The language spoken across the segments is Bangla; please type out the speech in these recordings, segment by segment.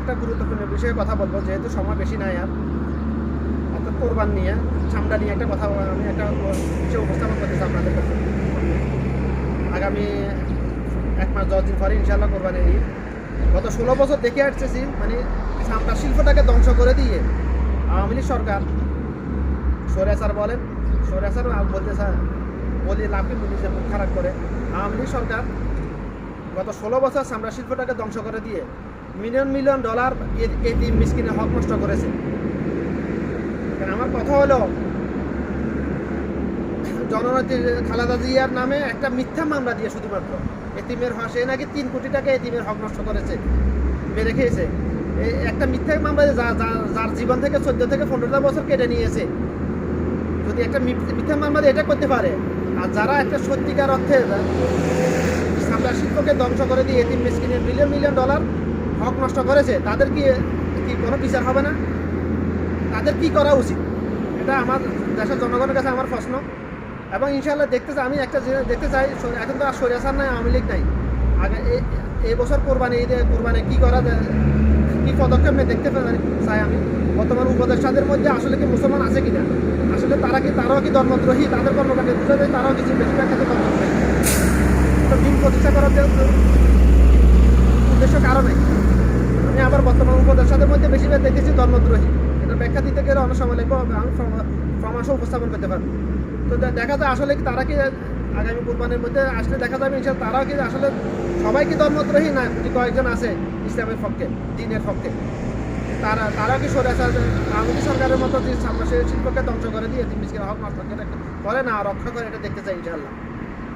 একটা গুরুত্বপূর্ণ বিষয়ে কথা বলব, যেহেতু সময় বেশি নাই আর। অর্থাৎ কোরবান নিয়ে, চামড়া নিয়ে একটা কথা আমি একটা বিষয় উপস্থাপন করতেছি আপনাদের কাছে। আগামী এক মাস, দশ দিন পরে ইনশাল্লাহ কোরবানি ঈদ গত ষোলো বছর দেখে আসতেছি মানে চামড়া শিল্পটাকে ধ্বংস করে দিয়ে আওয়ামী লীগ সরকার সরেসার বলেন সরেসার বলতে স্যার বলি লাভকে নিজে মুখ খারাপ করে। আওয়ামী লীগ সরকার গত ষোলো বছর চামড়া শিল্পটাকে ধ্বংস করে দিয়ে মিলিয়ন মিলিয়ন ডলার এটি মিসকিনে হক নষ্ট করেছে। আমার কথা হলো, জননেত্রী খালেদা জিয়ার নামে একটা মিথ্যা মামলা দিয়ে শুধুমাত্র এতিমের হক সে নাকি তিন কোটি টাকা এতিমের হক নষ্ট করেছে, মেরে খেয়েছে। একটা মিথ্যা মামলা যার জীবন থেকে চোদ্দ থেকে পনেরোটা বছর কেটে নিয়েছে। যদি একটা মিথ- মিথ্যা মামলা এটা করতে পারে, আর যারা একটা সত্যিকার অর্থে সামলা শিল্পকে ধ্বংস করে দিয়ে এতিম মিসকিনের মিলিয়ন মিলিয়ন ডলার হক নষ্ট করেছে, তাদের কি কি কোনো বিচার হবে না? তাদের কি করা উচিত? এটা আমার, দেশের জনগণের কাছে আমার প্রশ্ন। এবং ইনশাল্লাহ দেখতে চাই, আমি একটা জিনিস দেখতে চাই এখন তো আর সরিয়াসার নাই, আওয়ামী লীগ নাই। আগে এই বছর কোরবানি ঈদে, কোরবানি কী করা কী পদক্ষেপ নেয় দেখতে চাই আমি। বর্তমান উপদেষ্টাদের মধ্যে আসলে কি মুসলমান আছে কিনা? আসলে তারা কি, তারাও কি ধর্মদ্রোহী? তাদের কর্মকাণ্ডে বুঝা যায়, তারাও কিছু বেশিরভাগ ক্ষেত্রে ধর্মদ্রোহী। তো দিন প্রতিষ্ঠা করার যে উদ্দেশ্য কারণে আমি আবার বর্তমান বেশিরভাগ দেখেছি ধর্মদ্রোহী। এটা ব্যাখ্যা দিতে গেলে অনেক সময় লাগবে আমি প্রমাণ উপস্থাপন করতে পারব। তো দেখা যায় আসলে তারা কি আগামী কোরবানির মধ্যে আসলে দেখা যাবে ইনশাল্লাহ তারাও কি আসলে সবাই কি ধর্মদ্রোহী না কয়েকজন আছে ইসলামের পক্ষে, দিনের পক্ষে? তারা, তারাও কি সরে আসা আওয়ামী সরকারের মতো যে শিল্পকে ধ্বংস করে দিয়ে তিমিসকে হক নষ্ট করে করে না, রক্ষা করে এটা দেখতে চাই ইনশাল্লাহ।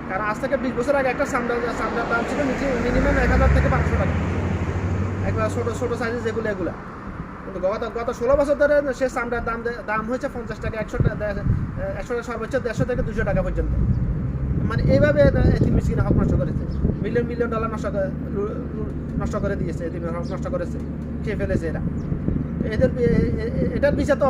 কারণ আজ থেকে বিশ বছর আগে একটা সামড়া সামড়ার দাম ছিল মিনিমাম এক হাজার থেকে পাঁচশো টাকা। একবার ছোটো ছোটো সাইজের যেগুলো, এগুলো। কিন্তু গত গত ষোলো বছর ধরে সে চামড়ার দাম দাম হয়েছে পঞ্চাশ টাকা, একশো টাকা একশো টাকা সর্বোচ্চ দেড়শো থেকে দুশো টাকা পর্যন্ত। মানে এইভাবে এটি মেশিন হক নষ্ট করেছে। মিলিয়ন মিলিয়ন ডলার নষ্ট নষ্ট করে দিয়েছে এটি হক নষ্ট করেছে, খেয়ে ফেলেছে এরা। এদের এটার বিচার তো